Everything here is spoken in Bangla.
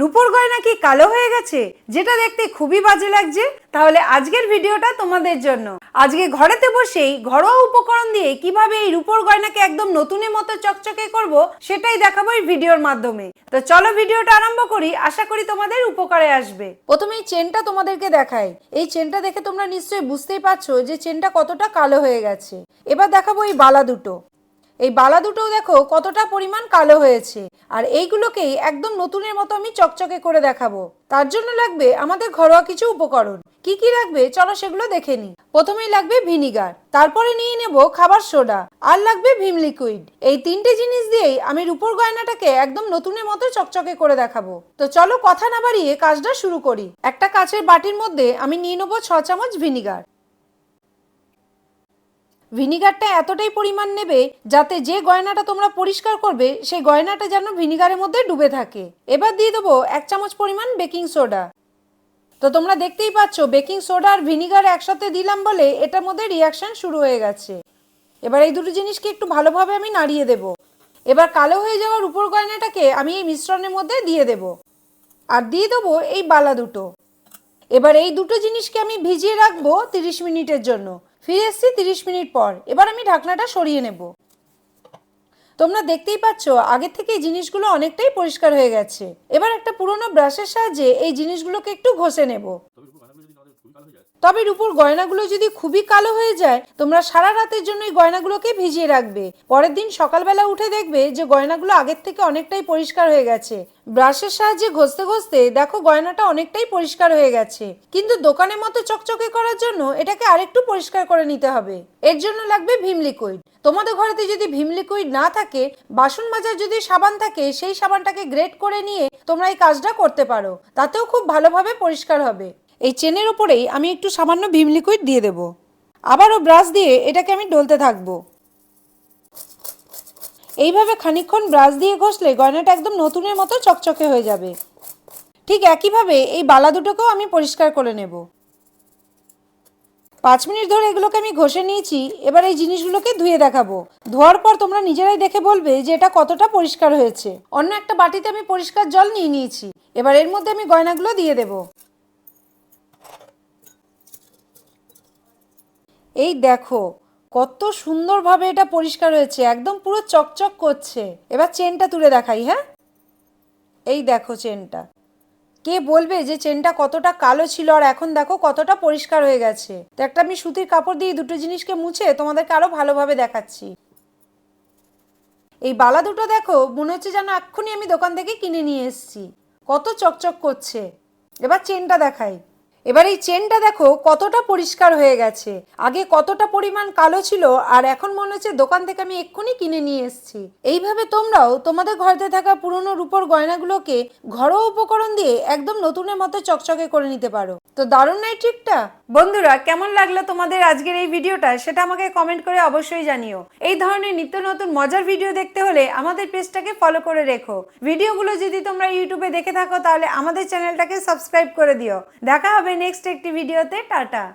রূপোর গয়না কি কালো হয়ে গেছে? যেটা দেখতে খুবই বাজে লাগছে। তাহলে আজকের ভিডিওটা তোমাদের জন্য। আজকে ঘরেতে বসেই ঘরোয়া উপকরণ দিয়ে কীভাবে এই রূপোর গয়নাকে একদম নতুনের মতো চকচকে করব, সেটাই দেখাবো এই ভিডিওর মাধ্যমে। তো চলো ভিডিওটা আরম্ভ করি। আশা করি তোমাদের উপকারে আসবে। প্রথমে এই চেনটা তোমাদেরকে দেখাই। এই চেনটা দেখে তোমরা নিশ্চয়ই বুঝতেই পারছ যে চেনটা কতটা কালো হয়ে গেছে। এবার দেখাবো এই বালা দুটো। এই বালা দুটোও দেখো কতটা পরিমাণ কালো হয়েছে। আর এইগুলোকেই একদম নতুনের মতো আমি চকচকে করে দেখাবো। তার জন্য লাগবে আমাদের ঘরোয়া কিছু উপকরণ। কি কি লাগবে? চলো সেগুলো দেখে নিই। প্রথমেই লাগবে ভিনিগার। তারপরে নিয়ে নেব খাবার সোডা। আর লাগবে ভীম লিকুইড। এই তিনটে জিনিস দিয়েই আমি রূপোর গয়নাটাকে একদম নতুনের মতো চকচকে করে দেখাবো। তো চলো কথা না বাড়িয়ে কাজটা শুরু করি। একটা কাচের বাটির মধ্যে আমি নিয়ে নেব ছ চামচ ভিনিগার। ভিনিগারটা এতটাই পরিমাণ নেবে যাতে যে গয়নাটা তোমরা পরিষ্কার করবে, সেই গয়নাটা যেন ভিনিগারের মধ্যে ডুবে থাকে। এবার দিয়ে দেবো এক চামচ পরিমাণ বেকিং সোডা। তো তোমরা দেখতেই পাচ্ছ, বেকিং সোডা আর ভিনিগার একসাথে দিলাম বলে এটার মধ্যে রিয়াকশান শুরু হয়ে গেছে। এবার এই দুটো জিনিসকে একটু ভালোভাবে আমি নাড়িয়ে দেব। এবার কালো হয়ে যাওয়ার উপর গয়নাটাকে আমি এই মিশ্রণের মধ্যে দিয়ে দেব। আর দিয়ে দেবো এই বালা দুটো। এবার এই দুটো জিনিসকে আমি ভিজিয়ে রাখব তিরিশ মিনিটের জন্য। ফিরে এসেছি তিরিশ মিনিট পর। এবার আমি ঢাকনাটা সরিয়ে নেব। তোমরা দেখতেই পাচ্ছ আগের থেকে এই জিনিসগুলো অনেকটাই পরিষ্কার হয়ে গেছে। এবার একটা পুরোনো ব্রাশের সাহায্যে এই জিনিসগুলোকে একটু ঘষে নেব। তবে রূপোর গয়নাগুলো যদি খুবই কালো হয়ে যায়, তোমরা সারা রাতের জন্য এই গয়নাগুলোকে ভিজিয়ে রাখবে। পরের দিন সকালবেলা উঠে দেখবে যে গয়নাগুলো আগের থেকে অনেকটাই পরিষ্কার হয়ে গেছে। ব্রাশের সাহায্যে ঘষতে ঘষতে দেখো গয়নাটা অনেকটাই পরিষ্কার হয়ে গেছে। কিন্তু দোকানের মতো চকচকে করার জন্য এটাকে আরেকটু পরিষ্কার করে নিতে হবে। এর জন্য লাগবে ভীম লিকুইড। তোমাদের ঘরেতে যদি ভীম লিকুইড না থাকে, বাসন মাজার যদি সাবান থাকে, সেই সাবানটাকে গ্রেট করে নিয়ে তোমরা এই কাজটা করতে পারো। তাতেও খুব ভালোভাবে পরিষ্কার হবে। এই চেনের ওপরেই আমি একটু সামান্য ভীম লিকুইড দিয়ে দেব। আবারও ব্রাশ দিয়ে এটাকে আমি ডলতে থাকব। এইভাবে খানিকক্ষণ ব্রাশ দিয়ে ঘষলে গয়নাটা একদম নতুনের মতো চকচকে হয়ে যাবে। ঠিক একইভাবে এই বালা দুটোকেও আমি পরিষ্কার করে নেব। পাঁচ মিনিট ধরে এগুলোকে আমি ঘষে নিয়েছি, এবার এই জিনিসগুলোকে ধুয়ে দেখাবো। ধোয়ার পর তোমরা নিজেরাই দেখে বলবে যে এটা কতটা পরিষ্কার হয়েছে। অন্য একটা বাটিতে আমি পরিষ্কার জল নিয়ে নিয়েছি। এবার এর মধ্যে আমি গয়নাগুলো দিয়ে দেবো। এই দেখো, কত সুন্দরভাবে এটা পরিষ্কার হয়েছে, একদম পুরো চকচক করছে। এবার চেনটা তুলে দেখাই হ্যাঁ? এই দেখো চেনটা। কে বলবে যে চেনটা কতটা কালো ছিল আর এখন দেখো কতটা পরিষ্কার হয়ে গেছে। তো একটা আমি সুতির কাপড় দিয়ে দুটো জিনিসকে মুছে তোমাদেরকে আরও ভালোভাবে দেখাচ্ছি। এই বালা দুটো দেখো, মনে হচ্ছে যেন এক্ষুনি আমি দোকান থেকে কিনে নিয়ে এসেছি। কত চকচক করছে। এবার চেনটা দেখাই। এবার এই চেনটা দেখো কতটা পরিষ্কার হয়ে গেছে। আগে কতটা পরিমাণ কালো ছিল আর এখন মনে হচ্ছে দোকান থেকে আমি এক্ষুনি কিনে নিয়ে এসেছি। এইভাবে তোমরাও তোমাদের ঘরেতে থাকা পুরনো রূপোর গয়নাগুলোকে ঘরোয়া উপকরণ দিয়ে একদম নতুনের মতো চকচকে করে নিতে পারো। তো দারুণ নাই ট্রিকটা বন্ধুরা, কেমন লাগল তোমাদের আজকের এই ভিডিওটা সেটা আমাকে কমেন্ট করে অবশ্যই জানিও। এই ধরনের নিত্য নতুন মজার ভিডিও দেখতে হলে আমাদের পেজটাকে ফলো করে রেখো। ভিডিওগুলো যদি তোমরা ইউটিউবে দেখে থাকো তাহলে আমাদের চ্যানেলটাকে সাবস্ক্রাইব করে দিও। দেখা নেক্সট একটি ভিডিওতে টাটা।